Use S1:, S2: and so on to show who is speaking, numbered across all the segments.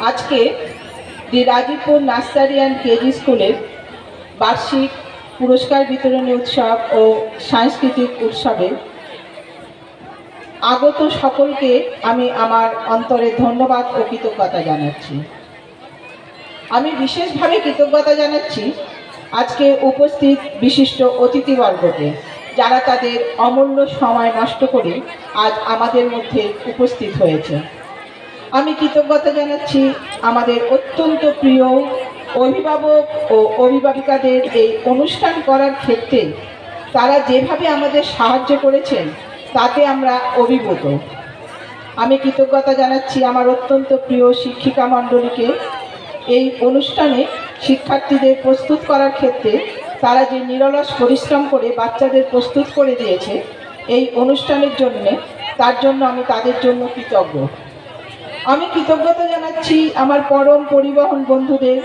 S1: আজকে the Rajibpur nursery and KG স্কুলের বার্ষিক পুরস্কার বিতরণী উৎসব ও সাংস্কৃতিক উৎসবে আগত সকলকে আমি আমার অন্তরে ধন্যবাদ ও কৃতজ্ঞতা জানাচ্ছি। আমি বিশেষভাবে কৃতজ্ঞতা জানাচ্ছি আজকে উপস্থিত বিশিষ্ট অতিথিবর্গকে যারা তাদের অমূল্য সময় নষ্ট করে আজ আমাদের মধ্যে উপস্থিত হয়েছে আমি কৃতজ্ঞতা জানাচ্ছি আমাদের অত্যন্ত প্রিয় অভিভাবক ও অভিভাবিকাদের এই অনুষ্ঠান করার ক্ষেত্রে তারা যেভাবে আমাদের সাহায্য করেছেন, তাতে আমরা অভিভূত। আমি কৃতজ্ঞতা জানাচ্ছি আমার অত্যন্ত প্রিয় শিক্ষিকা মণ্ডলীকে। এই অনুষ্ঠানে শিক্ষার্থীদের প্রস্তুত করার ক্ষেত্রে তারা যে নিরলস পরিশ্রম করে বাচ্চাদের প্রস্তুত করে দিয়েছে, এই অনুষ্ঠানের জন্যে তার জন্য আমি তাদের জন্য কৃতজ্ঞ। আমি কৃতজ্ঞতা জানাচ্ছি আমার পরম পরিবহন বন্ধুদের,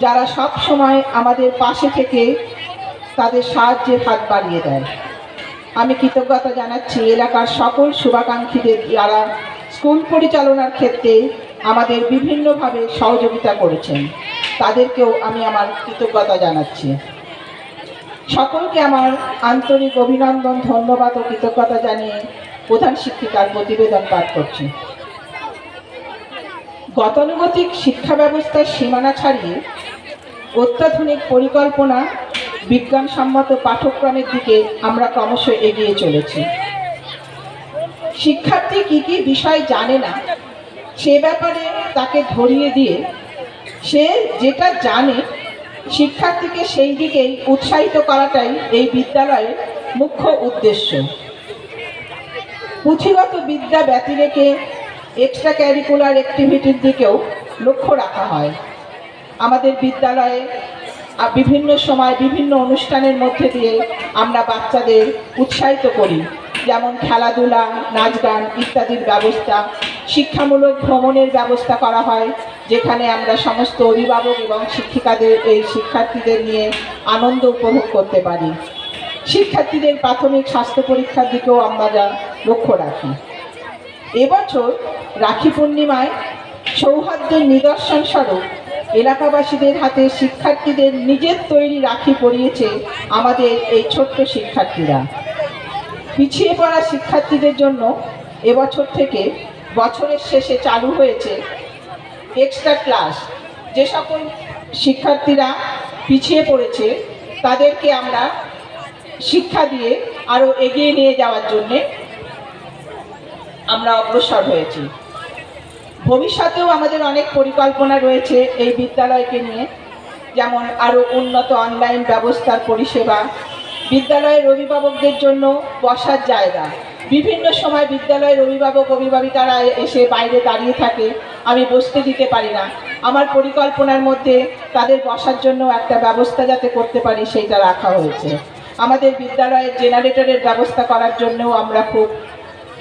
S1: যারা সব সময় আমাদের পাশে থেকে তাদের সাহায্যের হাত বাড়িয়ে দেয়। আমি কৃতজ্ঞতা জানাচ্ছি এলাকার সকল শুভাকাঙ্ক্ষীদের যারা স্কুল পরিচালনার ক্ষেত্রে আমাদের বিভিন্নভাবে সহযোগিতা করেছেন। তাদেরকেও আমি আমার কৃতজ্ঞতা জানাচ্ছি। সকলকে আমার আন্তরিক অভিনন্দন, ধন্যবাদ ও কৃতজ্ঞতা জানিয়ে প্রধান শিক্ষিকার প্রতিবেদন পাঠ করছি। গতানুগতিক শিক্ষা ব্যবস্থার সীমানা ছাড়িয়ে অত্যাধুনিক পরিকল্পনা, বিজ্ঞানসম্মত পাঠ্যক্রমের দিকে আমরা ক্রমশ এগিয়ে চলেছি। শিক্ষার্থী কি কি বিষয় জানে না, সে ব্যাপারে তাকে ধরিয়ে দিয়ে সে যেটা জানে, শিক্ষার্থীকে সেই দিকেই উৎসাহিত করাটাই এই বিদ্যালয়ের মুখ্য উদ্দেশ্য। পুঁথিগত বিদ্যা ব্যতি রেখে এক্সট্রা ক্যারিকুলার অ্যাক্টিভিটির দিকেও লক্ষ্য রাখা হয়। আমাদের বিদ্যালয়ে বিভিন্ন সময় বিভিন্ন অনুষ্ঠানের মধ্যে দিয়ে আমরা বাচ্চাদের উৎসাহিত করি। যেমন খেলাধুলা নাচ গান ইত্যাদির ব্যবস্থা, শিক্ষামূলক ভ্রমণের ব্যবস্থা করা হয়, যেখানে আমরা সমস্ত অভিভাবক এবং শিক্ষিকাদের, এই শিক্ষার্থীদের নিয়ে আনন্দ উপভোগ করতে পারি। শিক্ষার্থীদের প্রাথমিক স্বাস্থ্য পরীক্ষার দিকেও আমরা যা লক্ষ্য রাখি। এবছর রাখি পূর্ণিমায় সৌহার্দ্যের নিদর্শন স্বরূপ এলাকাবাসীদের হাতে শিক্ষার্থীদের নিজের তৈরি রাখি পরিয়েছে আমাদের এই ছোট্ট শিক্ষার্থীরা। পিছিয়ে পড়া শিক্ষার্থীদের জন্য এবছর থেকে বছরের শেষে চালু হয়েছে এক্সট্রা ক্লাস যে সকল শিক্ষার্থীরা পিছিয়ে পড়েছে, তাদেরকে আমরা শিক্ষা দিয়ে আরও এগিয়ে নিয়ে যাওয়ার জন্যে আমরা অগ্রসর হয়েছি। ভবিষ্যতেও আমাদের অনেক পরিকল্পনা রয়েছে এই বিদ্যালয়কে নিয়ে, যেমন আরও উন্নত অনলাইন ব্যবস্থার পরিষেবা, বিদ্যালয়ের অভিভাবকদের জন্য বসার জায়গা। বিভিন্ন সময় বিদ্যালয়ের অভিভাবক, অভিভাবিকারা এসে বাইরে দাঁড়িয়ে থাকে, আমি বসতে দিতে পারি না। আমার পরিকল্পনার মধ্যে তাদের বসার জন্য একটা ব্যবস্থা যাতে করতে পারি, সেইটা রাখা হয়েছে। আমাদের বিদ্যালয়ের জেনারেটরের ব্যবস্থা করার জন্যও আমরা খুব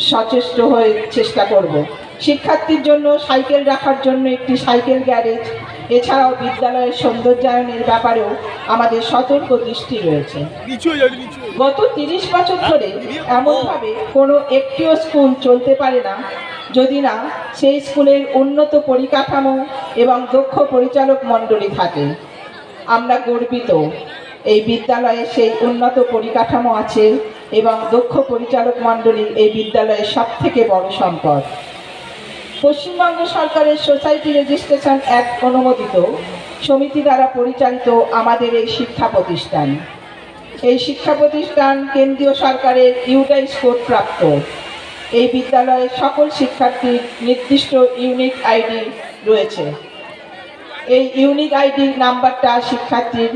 S1: সচেষ্ট হয়ে চেষ্টা করব। শিক্ষার্থীর জন্য সাইকেল রাখার জন্য একটি সাইকেল গ্যারেজ এছাড়াও বিদ্যালয়ের সৌন্দর্যায়নের ব্যাপারেও আমাদের সতর্ক দৃষ্টি রয়েছে।
S2: হয়ে হয়ে।
S1: গত তিরিশ বছর ধরে এমনভাবে কোনো একটিও স্কুল চলতে পারে না। যদি না সেই স্কুলের উন্নত পরিকাঠামো এবং দক্ষ পরিচালক মণ্ডলী থাকে। আমরা গর্বিত। এই বিদ্যালয়ে সেই উন্নত পরিকাঠামো আছে। এবং দক্ষ পরিচালক মণ্ডলী এই বিদ্যালয়ের সব থেকে বড় সম্পদ। পশ্চিমবঙ্গ সরকারের সোসাইটি রেজিস্ট্রেশন অ্যাক্ট অনুমোদিত সমিতি দ্বারা পরিচালিত আমাদের এই শিক্ষা প্রতিষ্ঠান। এই শিক্ষা প্রতিষ্ঠান কেন্দ্রীয় সরকারের ইউটাই স্কোর প্রাপ্ত। এই বিদ্যালয়ে সকল শিক্ষার্থীর নির্দিষ্ট ইউনিক আইডি রয়েছে। এই ইউনিক আইডির নাম্বারটা শিক্ষার্থীর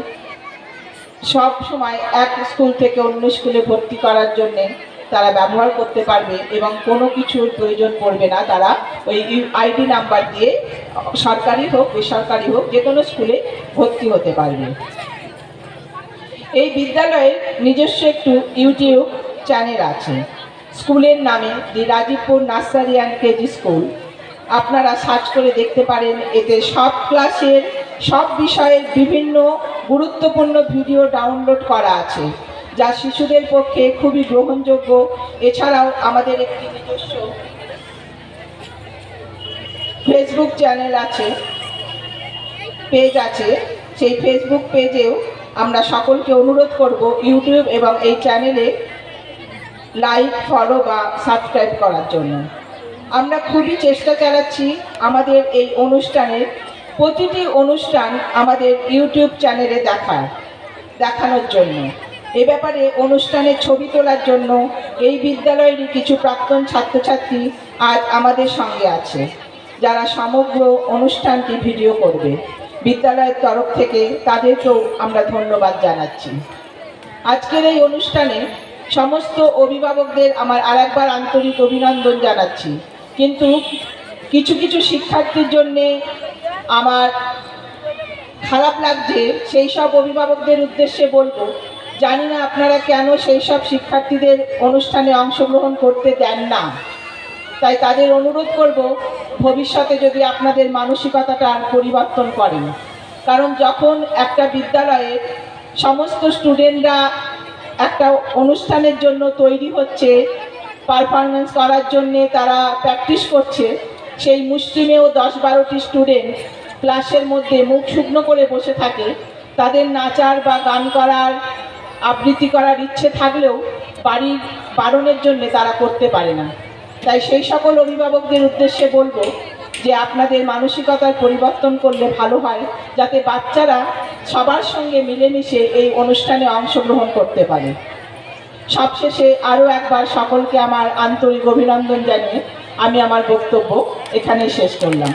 S1: সব সময় এক স্কুল থেকে অন্য স্কুলে ভর্তি করার জন্য তারা ব্যবহার করতে পারবে এবং কোনো কিছুর প্রয়োজন পড়বে না। তারা ওই আইডি নাম্বার দিয়ে সরকারি হোক, বেসরকারি হোক, যে কোনো স্কুলে ভর্তি হতে পারবে। এই বিদ্যালয়ের নিজস্ব একটু ইউটিউব চ্যানেল আছে। স্কুলের নামে the Rajibpur nursery and KG school. আপনারা সার্চ করে দেখতে পারেন। এতে সব ক্লাসের সব বিষয়ের বিভিন্ন গুরুত্বপূর্ণ ভিডিও ডাউনলোড করা আছে, যা শিশুদের পক্ষে খুবই গ্রহণযোগ্য। এছাড়াও আমাদের একটি নিজস্ব ফেসবুক চ্যানেল আছে পেজ আছে। সেই ফেসবুক পেজেও আমরা সকলকে অনুরোধ করব ইউটিউব এবং এই চ্যানেলে লাইক ফলো বা সাবস্ক্রাইব করার জন্য। আমরা খুবই চেষ্টা চালাচ্ছি আমাদের এই অনুষ্ঠানের প্রতিটি অনুষ্ঠান আমাদের ইউটিউব চ্যানেলে দেখার দেখানোর জন্য। এ ব্যাপারে অনুষ্ঠানের ছবি তোলার জন্য এই বিদ্যালয়েরই কিছু প্রাক্তন ছাত্রছাত্রী আজ আমাদের সঙ্গে আছে, যারা সমগ্র অনুষ্ঠানটি ভিডিও করবে। বিদ্যালয়ের তরফ থেকে তাদেরকেও আমরা ধন্যবাদ জানাচ্ছি। আজকের এই অনুষ্ঠানে সমস্ত অভিভাবকদের আমার আরেকবার আন্তরিক অভিনন্দন জানাচ্ছি। কিন্তু কিছু কিছু শিক্ষার্থীর জন্যে আমার খারাপ লাগছে, সেই সব অভিভাবকদের উদ্দেশ্যে বলব, জানি না আপনারা কেন সেই সব শিক্ষার্থীদের অনুষ্ঠানে অংশগ্রহণ করতে দেন না। তাই তাদের অনুরোধ করব, ভবিষ্যতে যদি আপনাদের মানসিকতাটা আর পরিবর্তন করেন। কারণ যখন একটা বিদ্যালয়ে সমস্ত স্টুডেন্টরা একটা অনুষ্ঠানের জন্য তৈরি হচ্ছে পারফরমেন্স করার জন্যে তারা প্র্যাকটিস করছে, সেই মুসলিমেও দশ বারোটি স্টুডেন্ট ক্লাসের মধ্যে মুখ শুকনো করে বসে থাকে। তাদের নাচার বা গান করার, আবৃত্তি করার ইচ্ছে থাকলেও বাড়ির বারণের জন্য তারা করতে পারে না। তাই সেই সকল অভিভাবকদের উদ্দেশ্যে বলব যে আপনাদের মানসিকতার পরিবর্তন করলে ভালো হয়, যাতে বাচ্চারা সবার সঙ্গে মিলেমিশে এই অনুষ্ঠানে অংশগ্রহণ করতে পারে। সবশেষে আরও একবার সকলকে আমার আন্তরিক অভিনন্দন জানিয়ে আমি আমার বক্তব্য এখানেই শেষ করলাম।